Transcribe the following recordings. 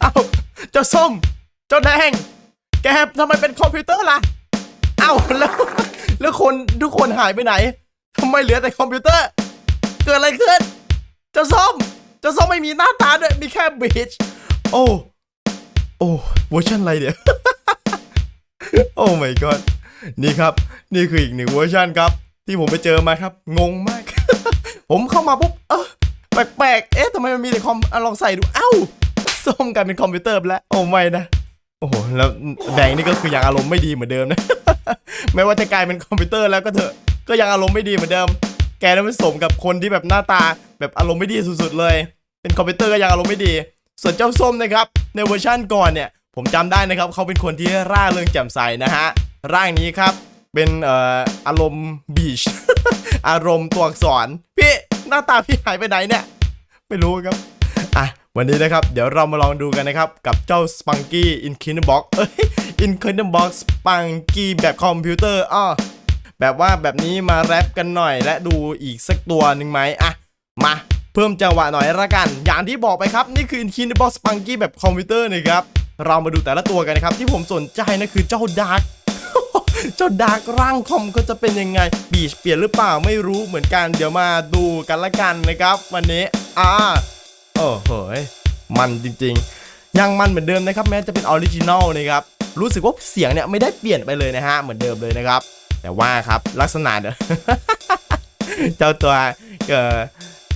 เอาเจ้าส้ม เจ้าแดง แกทำไมเป็นคอมพิวเตอร์ล่ะ เอ้าแล้วแล้วคนทุกคนหายไปไหนทำไมเหลือแต่คอมพิวเตอร์ เกิดอะไรขึ้น เจ้าส้ม เจ้าส้มไม่มีหน้าตาด้วย มีแค่บีชโอ้ โอ้เวอร์ชันอะไรเนี่ยโอ้ my god นี่ครับ นี่คืออีกหนึ่งเวอร์ชันครับ ที่ผมไปเจอมาครับ งงมาก ผมเข้ามาปุ๊บ เออ แปลกๆ เอ๊ะทำไมมันมีแต่คอมอลองใส่ดู เอ้าส้มกลายเป็นคอมพิวเตอร์ไปแล้ว โอ้ไม่นะ โอ้โห แล้วแดงนี่ก็คือยังอารมณ์ไม่ดีเหมือนเดิมนะ แม้ว่าจะกลายเป็นคอมพิวเตอร์แล้วก็เถอะ ก็ยังอารมณ์ไม่ดีเหมือนเดิม แกนั้นไม่สมกับคนที่แบบหน้าตา แบบอารมณ์ไม่ดีสุดๆเลย เป็นคอมพิวเตอร์ก็ยังอารมณ์ไม่ดี ส่วนเจ้าส้มนะครับ ในเวอร์ชั่นก่อนเนี่ย ผมจำได้นะครับ เขาเป็นคนที่ร่าเริงแจ่มใสนะฮะ ร่างนี้ครับ เป็นเอ่ออารมณ์บีช อารมณ์ตัวอักษร พี่ หน้าตาพี่หายไปไหนเนี่ย ไม่รู้ครับ อะ วันนี้นะครับ เดี๋ยวเรามาลองดูกันนะครับ กับเจ้า Spunky in Kingdom Box เอ้ย in Kingdom Box Spunky แบบคอมพิวเตอร์อ้อแบบว่าแบบนี้มาแรปกันหน่อย และดูอีกสักตัวหนึ่งไหมอะ มาเพิ่มจังหวะหน่อยละกัน อย่างที่บอกไปครับ นี่คือ in Kingdom Box Spunky แบบคอมพิวเตอร์นะครับ เรามาดูแต่ละตัวกันนะครับ ที่ผมสนใจนะคือเจ้าดาร์ก เจ้าดาร์กร่างคอมก็จะเป็นยังไง บีชเปลี่ยนหรือเปล่าไม่รู้เหมือนกัน เดี๋ยวมาดูกันละกันนะครับ วันนี้ อ่าโอ้โหยมันจริงๆ ยังมันเหมือนเดิมนะครับ แม้จะเป็นออริจินอลนะครับ รู้สึกว่าเสียงเนี่ยไม่ได้เปลี่ยนไปเลยนะฮะ เหมือนเดิมเลยนะครับ แต่ว่าครับลักษณะเนี่ยเจ้าตัวเอ่อ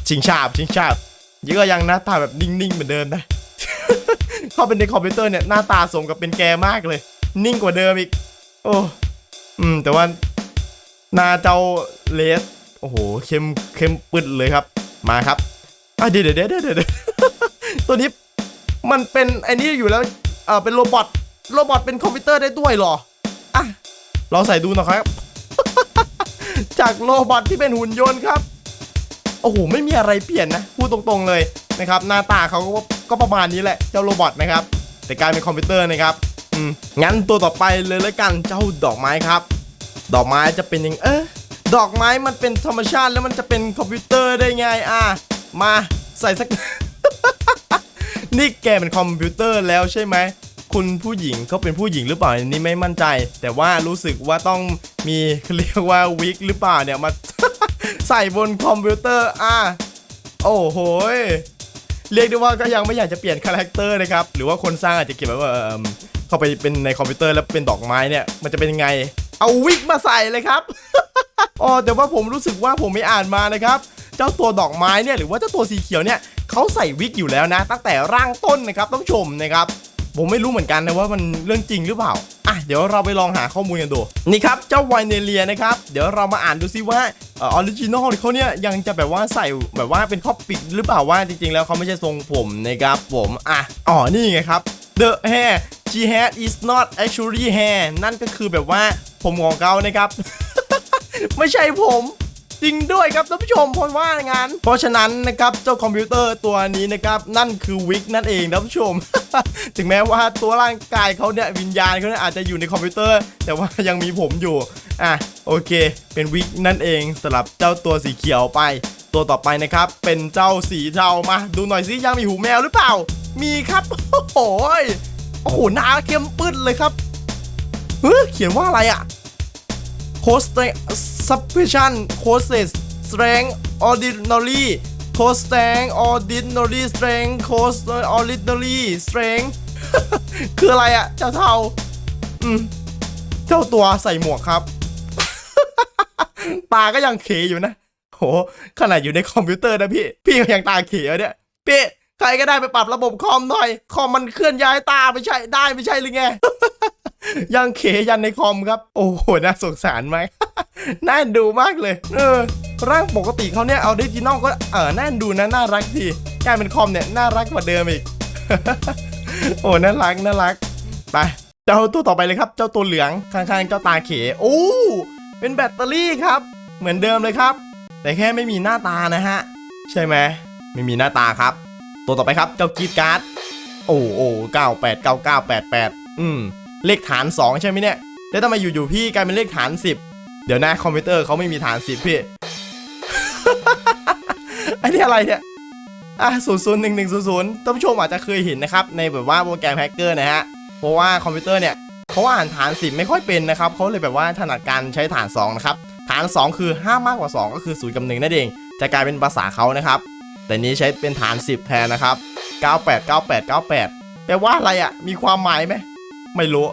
ชิงชาบชิงชาบยี่ก็ยังหน้าตาแบบนิ่งๆ เหมือนเดิมนะเข้าเป็นในคอมพิวเตอร์เนี่ยหน้าตาสมกับเป็นแกมากเลย นิ่งกว่าเดิมอีก โอ้ อืม แต่ว่านาเจ้าเลส โอ้โห เข้มเข้มปึดเลยครับ มาครับอะเดี๋ยวเดี๋ยวเดี๋ยวเดี๋ยวเดี๋ยวตัวนี้มันเป็นไอ้นี่อยู่แล้วเออเป็นโรบอทโรบอทเป็นคอมพิวเตอร์ได้ด้วยหรออะลองใส่ดูน่อยครับ จากโรบอทที่เป็นหุ่นยนต์ครับโอ้โหไม่มีอะไรเปลี่ยนนะพูดตรงๆเลยนะครับ หน้าตาเขาก็ก็ประมาณนี้แหละเจ้าโรบอทนะครับ แต่กลายเป็นคอมพิวเตอร์นะครับ งั้นตัวต่อไปเลยแล้วกันเจ้าดอกไม้ครับ ดอกไม้จะเป็นยังเอ๊ะดอกไม้มันเป็นธรรมชาติแล้วมันจะเป็นคอมพิวเตอร์ได้ไงอะมาใส่สัก นี่แกเป็นคอมพิวเตอร์แล้วใช่ไหมคุณผู้หญิงเขาเป็นผู้หญิงหรือเปล่าอันนี้ไม่มั่นใจ แต่ว่ารู้สึกว่าต้องมีเรียกว่าวิกหรือเปล่าเนี่ยมาใส่บนคอมพิวเตอร์อะโอ้โหเรียกได้ว่าก็ยังไม่อยากจะเปลี่ยนคาแรคเตอร์นะครับ หรือว่าคนสร้างอาจจะเก็บไว้ว่า เข้าไปเป็นในคอมพิวเตอร์แล้วเป็นดอกไม้เนี่ยมันจะเป็นยังไง เอาวิกมาใส่เลยครับ อ๋อแต่ว่าผมรู้สึกว่าผมไม่อ่านมานะครับ เจ้าตัวดอกไม้เนี่ยหรือว่าเจ้าตัวสีเขียวเนี่ยเขาใส่วิกอยู่แล้วนะ ตั้งแต่ร่างต้นนะครับต้องชมนะครับผมไม่รู้เหมือนกันนะว่ามันเรื่องจริงหรือเปล่า อะเดี๋ยวเราไปลองหาข้อมูลกันดู นี่ครับ เจ้าไวเนเลียนะครับ เดี๋ยวเรามาอ่านดูซิว่าออริจินอลเขาเนี่ยยังจะแบบว่าใส่แบบว่าเป็นคอปปิกหรือเปล่าว่าจริงๆ แล้วเขาไม่ใช่ทรงผมนะครับผม อะ อ๋อ นี่ไงครับ The hair she had is not actually hair นั่นก็คือแบบว่าผมของเขานะครับ ไม่ใช่ผมจริงด้วยครับท่านผู้ชมเพราะว่างานเพราะฉะนั้นนะครับเจ้าคอมพิวเตอร์ตัวนี้นะครับนั่นคือวิกนั่นเองท่านผู้ชม ถึงแม้ว่าตัวร่างกายเขาเนี่ยวิญญาณเขาเนี่ยอาจจะอยู่ในคอมพิวเตอร์ แต่ว่ายังมีผมอยู่อะโอเค เป็นวิกนั่นเองสำหรับเจ้าตัวสีเขียวไป ตัวต่อไปนะครับเป็นเจ้าสีเทามาดูหน่อยสิยังมีหูแมวหรือเปล่า มีครับ โอ้โหโอ้โหหน้าเข้มปื้ดเลยครับเฮ้ยเขียนว่าอะไรอะ Cost Sufficient Cost Strength Ordinary Cost Strength Ordinary Strength Cost Ordinary Strength คืออะไรอะเจ้าเทาอืมเจ้าตัวใส่หมวกครับ ตาก็ยังเขอยู่นะโหขนาดอยู่ในคอมพิวเตอร์นะพี่ พี่ก็ยังตาเขยเนี่ยพี่ ใครก็ได้ไปปรับระบบคอมหน่อย คอมมันเคลื่อนย้ายตาไม่ใช่ได้ไม่ใช่หรือไง ยังเขยันในคอมครับ โอ้โห น่าสงสารไหม น่าดูมากเลย เออ ร่างปกติเขาเนี่ยเอาดิจินอลก็เออน่าดูนะน่ารักทีกลายเป็นคอมเนี่ยน่ารักกว่าเดิมอีก โอ้น่ารักน่ารัก ไป เจ้าตัวต่อไปเลยครับ เจ้าตัวเหลืองข้างๆเจ้าตาเขโอ้เป็นแบตเตอรี่ครับ เหมือนเดิมเลยครับ แต่แค่ไม่มีหน้าตานะฮะ ใช่ไหมไม่มีหน้าตาครับ ตัวต่อไปครับเจ้ากีดการ์ดโอ้โอ้เก้าแปดเก้าเก้าแปดแปดอืมเลขฐาน 2 ใช่ไหมเนี่ย แล้วทำไมอยู่ๆพี่กลายเป็นเลขฐาน 10 เดี๋ยวนะคอมพิวเตอร์เขาไม่มีฐาน 10 พี่ไอ้นี่อะไรเนี่ย อะศูนย์ศูนย์หนึ่งหนึ่งศูนย์ศูนย์ท่านผู้ชมอาจจะเคยเห็นนะครับ ในแบบว่าโปรแกรมแฮกเกอร์นะฮะ เพราะว่าคอมพิวเตอร์เนี่ยเขาอ่านฐาน 10 ไม่ค่อยเป็นนะครับเขาเลยแบบว่าถนัดการใช้ฐาน 2 นะครับ ฐาน 2 คือห้ามากกว่า 2 ก็คือ0กับ1นั่นเอง จะกลายเป็นภาษาเขานะครับ แต่นี้ใช้เป็นฐาน 10 แทนนะครับ 98 98 98 แปลว่าอะไรอะ มีความหมายไหม ไม่รู้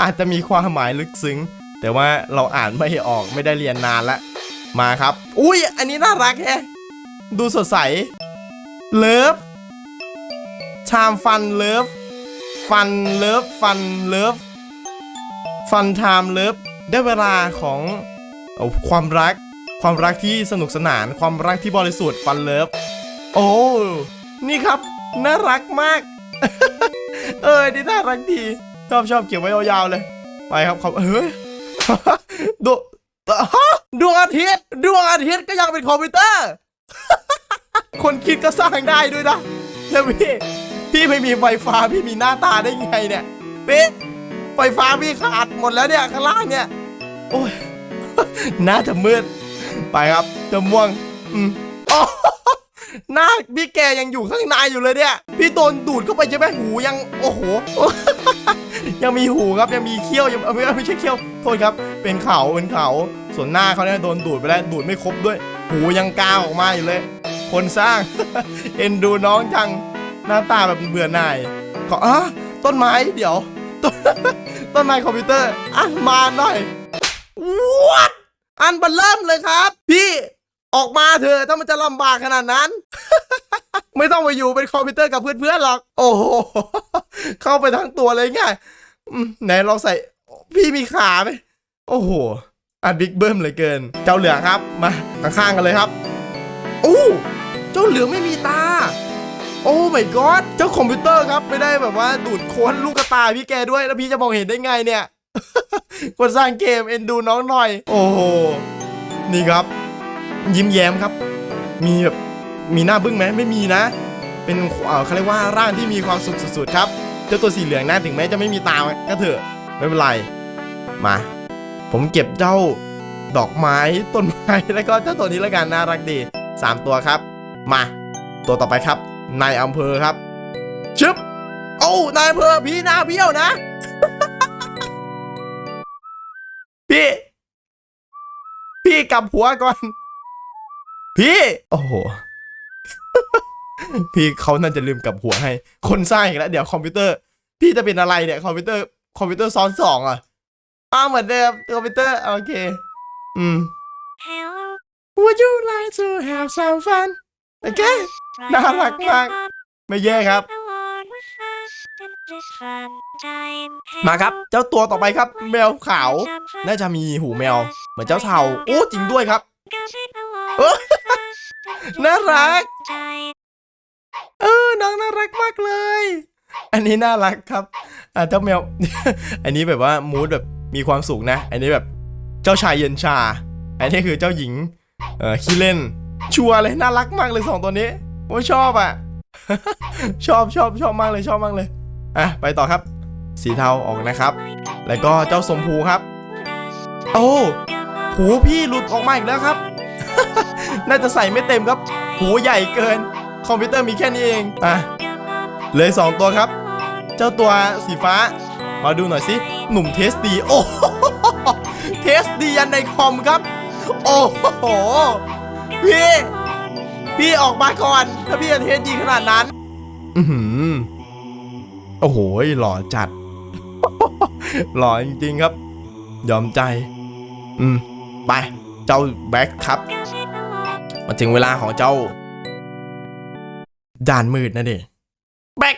อาจจะมีความหมายลึกซึ้ง แต่ว่าเราอ่านไม่ออกไม่ได้เรียนนานละ มาครับ อุ้ย อันนี้น่ารักแฮะ ดูสดใส เลิฟ ชามฟันเลิฟ ฟันเลิฟ ฟันเลิฟ ฟันไทม์เลิฟ ได้เวลาของอความรัก ความรักที่สนุกสนานความรักที่บริสุทธิ์ฟันเลิฟ โอ้ นี่ครับ น่ารักมาก เออนี่น่ารักดี ชอบชอบเก็บไว้ยาวๆเลย ไปครับขอบเฮ้ยดูดวงอาทิตย์ดวงอาทิตย์ก็ยังเป็นคอมพิวเตอร์ คนคิดก็สร้างได้ด้วยนะแล้วพี่ พี่ไม่มีไฟฟ้าพี่มีหน้าตาได้ไงเนี่ยพี่ไฟฟ้าพี่ขาดหมดแล้วเนี่ยข้างล่างเนี่ย โอ้ยน่าจะมืด ไปครับจะม่วงอืมอ๋อหน้าพี่แกยังอยู่ข้างในอยู่เลยเนี่ย พี่โดนดูดเข้าไปใช่ไหมหูยังโอ้โห ยังมีหูครับยังมีเขี้ยวยังเอ้ยไม่ไม่ใช่เขี้ยวโทษครับ เป็นเขาเป็นเขาส่วนหน้าเขาเนี่ยโดนดูดไปแล้วดูดไม่ครบด้วย หูยังกาวออกมาอยู่เลย คนสร้าง เอ็นดูน้องจังหน้าตาแบบเบื่อหน่ายขออะต้นไม้เดี๋ยว ต้นไม้คอมพิวเตอร์อะมาหน่อยวัด อันบันเริ่มเลยครับ พี่ออกมาเถอะถ้ามันจะลำบากขนาดนั้น ไม่ต้องไปอยู่เป็นคอมพิวเตอร์กับเพื่อนๆหรอก โอ้โห เข้าไปทั้งตัวเลยงอืมไหนเราใส่ พี่มีขาไหมโอ้โห อันบิ๊กเบิ้มเลยเกิน เจ้าเหลืองครับ มาข้างๆกันเลยครับอู้เจ้าเหลืองไม่มีตา โอ้ my god เจ้าคอมพิวเตอร์ครับ ไม่ได้แบบว่าดูดโค้นลูกตาพี่แกด้วยแล้วพี่จะมองเห็นได้ไงเนี่ย คนสร้างเกมเอ็นดูน้องหน่อย โอ้โหนี่ครับ ยิ้มแย้มครับ มีแบบมีหน้าบึ้งไหมไม่มีนะ เป็นเขาเรียกว่าร่างที่มีความสุขสุดๆครับเจ้าตัวสีเหลืองนะถึงแม้จะไม่มีตาก็เถอะไม่เป็นไรมา ผมเก็บเจ้าดอกไม้ต้นไม้แล้วก็เจ้าตัวนี้แล้วกันน่ารักดีสามตัวครับ มา ตัวต่อไปครับนายอำเภอครับชึบโอ้นายอำเภอพี่หน้าเบี้ยวนะ กลับหัวก่อน พี่ โอ้โห พี่เขาน่าจะลืมกลับหัวให้ คนสร้างอีกแล้วเดี๋ยวคอมพิวเตอร์ พี่จะเป็นอะไรเนี่ยคอมพิวเตอร์ คอมพิวเตอร์ซ้อนสองอะอ้าวเหมือนเดิมคอมพิวเตอร์โอเค อืม Hello. Would you like to have some fun โอเคน่ารักมาก ไม่แย่ครับ มาครับ เจ้าตัวต่อไปครับ แมวขาว น่าจะมีหูแมว เหมือนเจ้าเทาโอ้จริงด้วยครับเออน่ารัก เออ น้องน่ารักมากเลย อันนี้น่ารักครับอ่าเจ้าแมว อันนี้แบบว่ามูดแบบมีความสุขนะ อันนี้แบบเจ้าชายเย็นชา อันนี้คือเจ้าหญิง เอ่อขี้เล่น ชัวร์เลยน่ารักมากเลยสองตัวนี้ผมชอบอะ ชอบชอบชอบมากเลยชอบมากเลย อะไปต่อครับ สีเทาออกนะครับ แล้วก็เจ้าสมพูครับ โอ้หูพี่หลุดออกมาอีกแล้วครับ น่าจะใส่ไม่เต็มครับ หูใหญ่เกิน คอมพิวเตอร์มีแค่นี้เองอะเลยสองตัวครับ เจ้าตัวสีฟ้า มาดูหน่อยสิหนุ่มเทสดีโอ้เทสดียันในคอมครับ โอ้โหพี่พี่ออกมาก่อน ถ้าพี่จะเทสดีขนาดนั้น อือหือ โอ้โหหล่อจัด หล่อจริงๆครับ ยอมใจ อืม ไป เจ้าแบ็คครับ มาถึงเวลาของเจ้า ด่านมืดนะเด็แบ็ค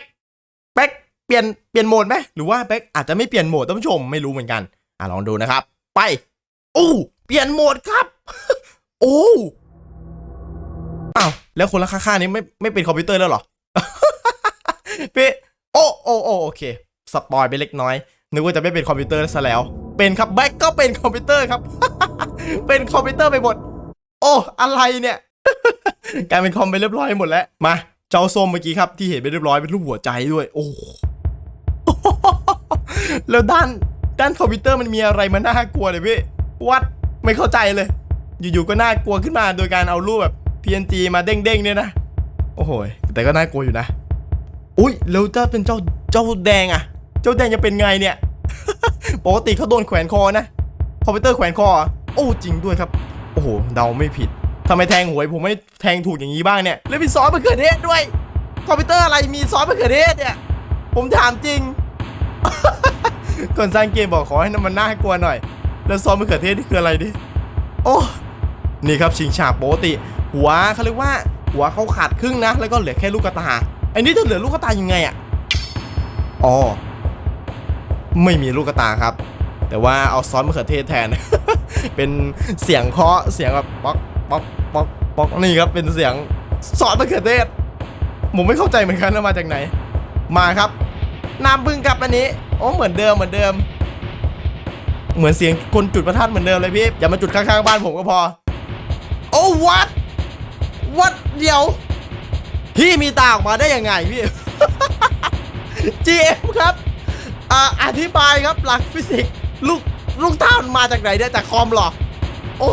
แบ็คเปลี่ยนเปลี่ยนโหมดไหมหรือว่าแบ็คอาจจะไม่เปลี่ยนโหมดท่านผู้ชมไม่รู้เหมือนกัน อะลองดูนะครับ ไปโอ้เปลี่ยนโหมดครับ โอ้อ้าวแล้วคนละข้างๆนี้ไม่ไม่เป็นคอมพิวเตอร์แล้วหรอพี่ โอ้โอ้โอ้โอเคสปอยไปเล็กน้อย นึกว่าจะไม่เป็นคอมพิวเตอร์ซะแล้ว เป็นครับแบ็คก็เป็นคอมพิวเตอร์ครับ เป็นคอมพิวเตอร์ไปหมด โอ้ อะไรเนี่ยกลายเป็นคอมไปเรียบร้อยหมดแล้ว มา เจ้าส้มเมื่อกี้ครับ ที่เห็นไปเรียบร้อยเป็นรูปหัวใจด้วย โอ้แล้วด้านด้านคอมพิวเตอร์มันมีอะไรมาน่ากลัวเลยพี่วัดไม่เข้าใจเลย อยู่ๆก็น่ากลัวขึ้นมาโดยการเอารูปแบบ PNG มาเด้งๆเนี่ยนะ โอ้โหแต่ก็น่ากลัวอยู่นะ อุ้ยแล้วถ้าเป็นเจ้าเจ้าแดงอะเจ้าแดงจะเป็นไงเนี่ย ปกติเขาโดนแขวนคอนะคอมพิวเตอร์แขวนคอโอ้จริงด้วยครับ โอ้โหเดาไม่ผิดทำไมแทงหวยผมไม่แทงถูกอย่างนี้บ้างเนี่ยแล้วมีซอสมะเขือเทศด้วย คอมพิวเตอร์อะไรมีซอสมะเขือเทศเนี่ยผมถามจริงก่อนสร้างเกมบอกขอให้มันน่ากลัวหน่อย แล้วซอสมะเขือเทศนี่คืออะไรดิโอ้นี่ครับชิงฉาบปกติ หัวเขาเรียกว่า หัวเขาขาดครึ่งนะ แล้วก็เหลือแค่ลูกตา อ้นี่จะเหลือลูกตายังไงอะอ๋อไม่มีลูกตาครับ แต่ว่าเอาซอสมะเขือเทศแทน เป็นเสียงเคาะเสียงแบบป๊อกป๊อกป๊อกป๊อกนี่ครับเป็นเสียงซอสมะเขือเทศผมไม่เข้าใจเหมือนกันว่ามาจากไหน มาครับน้ำบึ้งกับอันนี้โอ้เหมือนเดิมเหมือนเดิม เหมือนเสียงคนจุดประทัดเหมือนเดิมเลยพี่อย่ามาจุดข้างๆบ้านผมก็พอ โอ้วัดวัดเดี๋ยว พี่มีตาออกมาได้ยังไงพี่ GM ครับอ่าอธิบายครับหลักฟิสิกส์ลูกลูกตามันมาจากไหนเนี่ยจากคอมหรอ โอ้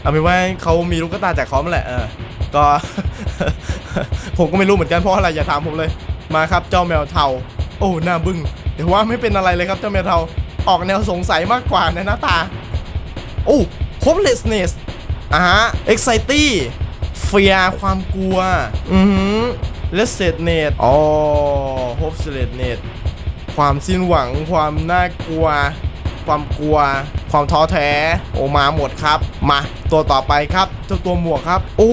เอาเป็นว่าเขามีลูกตาจากคอมแหละเออก็ ผมก็ไม่รู้เหมือนกันเพราะอะไรอย่าถามผมเลยมาครับเจ้าแมวเทาโอ้หน้าบึ้งเดี๋ยวว่าไม่เป็นอะไรเลยครับเจ้าแมวเทาออกแนวสงสัยมากกว่าในหน้าตา โอ้ hopelessness อ่าฮะ e x c i t e anxiety fear ความกลัว อือหือ restlessness อ๋อ hopelessness ความสิ้นหวังความน่ากลัว ความกลัว ความท้อแท้ โอมาหมดครับ มาตัวต่อไปครับ เจ้าตัวหมวกครับ โอ้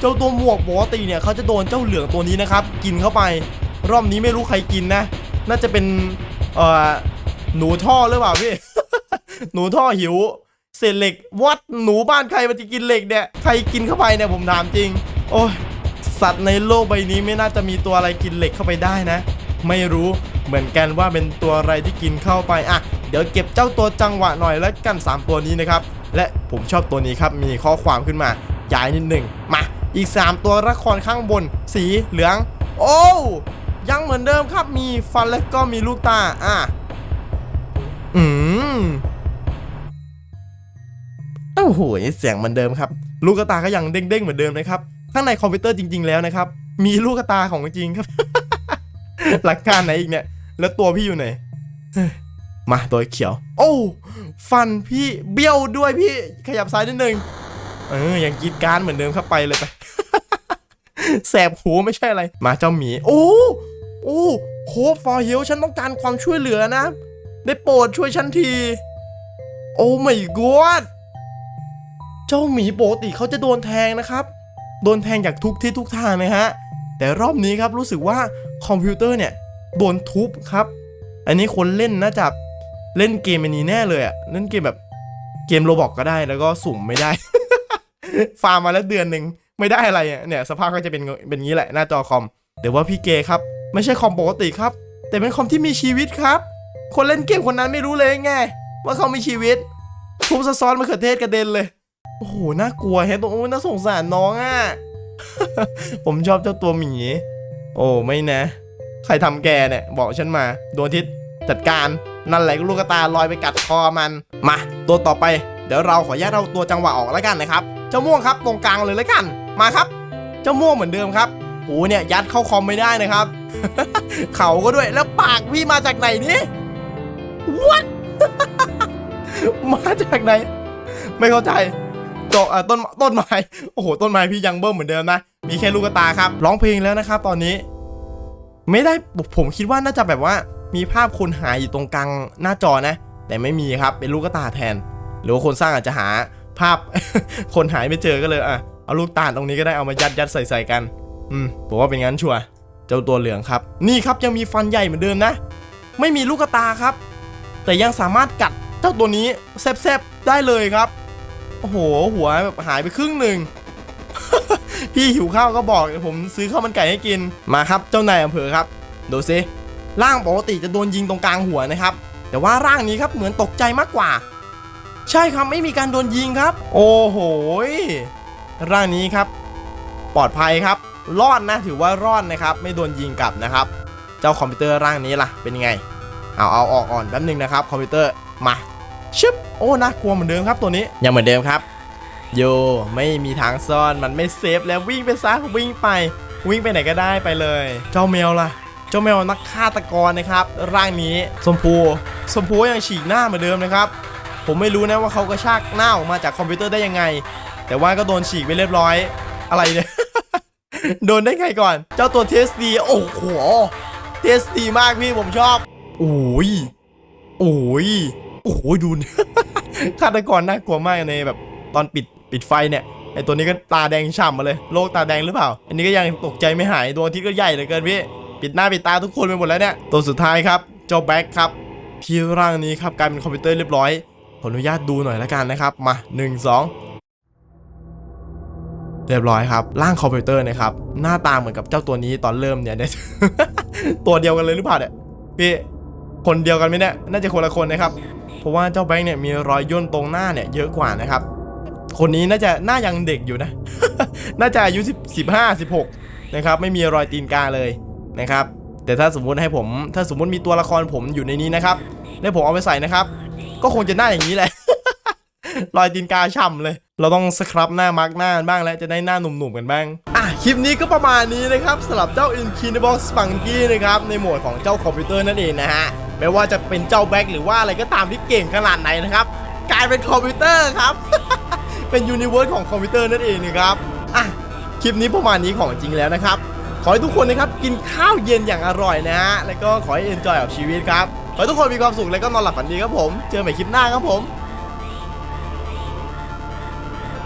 เจ้าตัวหมวกปกติเนี่ยเขาจะโดนเจ้าเหลืองตัวนี้นะครับ กินเข้าไป รอบนี้ไม่รู้ใครกินนะ น่าจะเป็นเอ่อหนูท่อหรือเปล่าพี่ หนูท่อหิวเศ ษเหล็กวัดหนูบ้านใครมันจะกินเหล็กเนี่ยใครกินเข้าไปเนี่ยผมถามจริง โอ้ยสัตว์ในโลกใบนี้ไม่น่าจะมีตัวอะไรกินเหล็กเข้าไปได้นะ ไม่รู้เหมือนกันว่าเป็นตัวอะไรที่กินเข้าไปอะเดี๋ยวเก็บเจ้าตัวจังหวะหน่อยแล้วกัน 3 ตัวนี้นะครับและผมชอบตัวนี้ครับมีข้อความขึ้นมาย้ายนิดหนึ่งมาอีก 3 ตัวละครข้างบน สีเหลือง โอ้ยังเหมือนเดิมครับมีฟันและก็มีลูกตาอะอืม โอ้โหเสียงเหมือนเดิมครับ ลูกตาก็ยังเด้งๆเหมือนเดิมนะครับข้างในคอมพิวเตอร์จริง ๆแล้วนะครับ มีลูกตาของจริงครับ หลักการไหนอีกเนี่ย แล้วตัวพี่อยู่ไหนมาตัวเขียว โอ้ฟันพี่เบี้ยวด้วยพี่ขยับซ้ายนิดนึงเออยังกรีดการเหมือนเดิมครับไปเลยไปแสบหูไม่ใช่อะไร มาเจ้าหมี โอ้โอ้โคฟอร์เฮลฉันต้องการความช่วยเหลือนะ ได้โปรดช่วยฉันที โอ้ไม่กอด เจ้าหมีปกติเขาจะโดนแทงนะครับ โดนแทงจากทุกที่ทุกทางนะฮะ แต่รอบนี้ครับรู้สึกว่าคอมพิวเตอร์เนี่ยโดนทุบครับ อันนี้คนเล่นน่าจะเล่นเกมอันนี้แน่เลยอะเล่นเกมแบบเกมโรบอกก็ได้แล้วก็สุ่มไม่ได้ ฟาร์มมาแล้วเดือนหนึ่งไม่ได้อะไรอะเนี่ยสภาพก็จะเป็นเป็นงี้แหละหน้าจอคอมแต่ว่าพี่เกครับ ไม่ใช่คอมปกติครับ แต่เป็นคอมที่มีชีวิตครับ คนเล่นเกมคนนั้นไม่รู้เลยไงว่าเขามีชีวิตทุบซ้อนมะเขือเทศกระเด็นเลย อ้โห น่ากลัวแฮะตรงโอ้น่าสงสารน้องอะ ผมชอบเจ้าตัวหมี โอ้ไม่นะ ใครทำแกเนี่ย บอกฉันมาดวงอาทิตย์จัดการนั่นแหละลูกกระตาลอยไปกัดคอมัน มา ตัวต่อไปเดี๋ยวเราขออนุญาตเอาตัวจังหวะออกแล้วกันนะครับ เจ้าม่วงครับตรงกลางเลยแล้วกัน มาครับ เจ้าม่วงเหมือนเดิมครับโอ้เนี่ยยัดเข้าคอมไม่ได้นะครับ เขาก็ด้วยแล้วปากพี่มาจากไหนนี่ What มาจากไหน ไม่เข้าใจ โตะอะต้นต้นไม้โอ้โหต้นไม้พี่ยังเบิ้มเหมือนเดิมนะ มีแค่ลูกตาครับร้องเพลงแล้วนะครับตอนนี้ ไม่ได้ผมคิดว่าน่าจะแบบว่า มีภาพคนหายอยู่ตรงกลางหน้าจอนะ แต่ไม่มีครับเป็นลูกตาแทน หรือว่าคนสร้างอาจจะหาภาพคนหายไม่เจอก็เลยอะเอาลูกตาตรงนี้ก็ได้เอามายัดยัดใส่ใส่กัน อืมผมว่าเป็นงั้นชัวร์เจ้าตัวเหลืองครับ นี่ครับยังมีฟันใหญ่เหมือนเดิมนะ ไม่มีลูกตาครับ แต่ยังสามารถกัดเจ้าตัวนี้แซบๆได้เลยครับ โอ้โห หัวแบบหายไปครึ่งหนึ่ง พี่หิวข้าวก็บอกเดี๋ยวผมซื้อข้าวมันไก่ให้กิน มาครับเจ้านายอำเภอครับ ดูซิ ร่างปกติจะโดนยิงตรงกลางหัวนะครับ แต่ว่าร่างนี้ครับเหมือนตกใจมากกว่า ใช่ครับไม่มีการโดนยิงครับ โอ้โห ร่างนี้ครับ ปลอดภัยครับ รอดนะถือว่ารอดนะครับ ไม่โดนยิงกลับนะครับ เจ้าคอมพิวเตอร์ร่างนี้ล่ะ เป็นไง เอาเอาออกก่อนแป๊บนึงนะครับ คอมพิวเตอร์ มา ชึบโอ้น่ากลัวเหมือนเดิมครับตัวนี้ยังเหมือนเดิมครับ โยไม่มีทางซ่อนมันไม่เซฟแล้ววิ่งไปซะวิ่งไป วิ่งไปไหนก็ได้ไปเลย เจ้าแมวล่ะ เจ้าแมวนักฆาตกรนะครับ ร่างนี้สมพูสมพูก็ยังฉีกหน้าเหมือนเดิมนะครับ ผมไม่รู้นะว่าเขากระชากหน้าออกมาจากคอมพิวเตอร์ได้ยังไง แต่ว่าก็โดนฉีกไปเรียบร้อยอะไรเนี่ยโดนได้ไงก่อน เจ้าตัวเทสดีโอ้โหเทสดีมากพี่ผมชอบโอ้ยโอ้ย โอ้โหดูฆาตกรน่ากลัวมากในแบบตอนปิดปิดไฟเนี่ยไอตัวนี้ก็ตาแดงฉ่ำมาเลยโลกตาแดงหรือเปล่า อันนี้ก็ยังตกใจไม่หายดวงอาทิตย์ก็ใหญ่เหลือเกินพี่ปิดหน้าปิดตาทุกคนไปหมดแล้วเนี่ยตัวสุดท้ายครับเจ้าแบ็คครับที่ร่างนี้ครับกลายเป็นคอมพิวเตอร์เรียบร้อยขออนุญาตดูหน่อยละกันนะครับมา 1 2 เรียบร้อยครับร่างคอมพิวเตอร์นะครับหน้าตาเหมือนกับเจ้าตัวนี้ตอนเริ่มเนี่ยได้ตัวเดียวกันเลยหรือเปล่าเนี่ยพี่คนเดียวกันไหมเนี่ยน่าจะคนละคนนะครับ เพราะว่าเจ้าแบงค์เนี่ยมีรอยย่นตรงหน้าเนี่ยเยอะกว่านะครับ คนนี้น่าจะหน้ายังเด็กอยู่นะ น่าจะอายุ10 15 16นะครับไม่มีรอยตีนกาเลยนะครับ แต่ถ้าสมมุติให้ผม ถ้าสมมุติมีตัวละครผมอยู่ในนี้นะครับแล้วผมเอาไปใส่นะครับ ก็คงจะหน้าอย่างนี้แหละรอยตีนกาช่ำเลย เราต้องสครับหน้ามาร์กหน้าบ้างแล้วจะได้หน้าหนุ่มๆกันบ้าง คลิปนี้ก็ประมาณนี้นะครับสำหรับเจ้า Infinity Spunky นะครับในโหมดของเจ้าคอมพิวเตอร์นั่นเองนะฮะไม่ว่าจะเป็นเจ้าแบ็คหรือว่าอะไรก็ตามที่เก่งขนาดไหนนะครับกลายเป็นคอมพิวเตอร์ครับ เป็นยูนิเวิร์สของคอมพิวเตอร์นั่นเองนะครับอะคลิปนี้ประมาณนี้ของจริงแล้วนะครับ ขอให้ทุกคนนะครับกินข้าวเย็นอย่างอร่อยนะฮะแล้วก็ขอให้เอนจอยกับชีวิตครับขอให้ทุกคนมีความสุขแล้วก็นอนหลับฝันดีครับผม เจอใหม่คลิปหน้าครับผม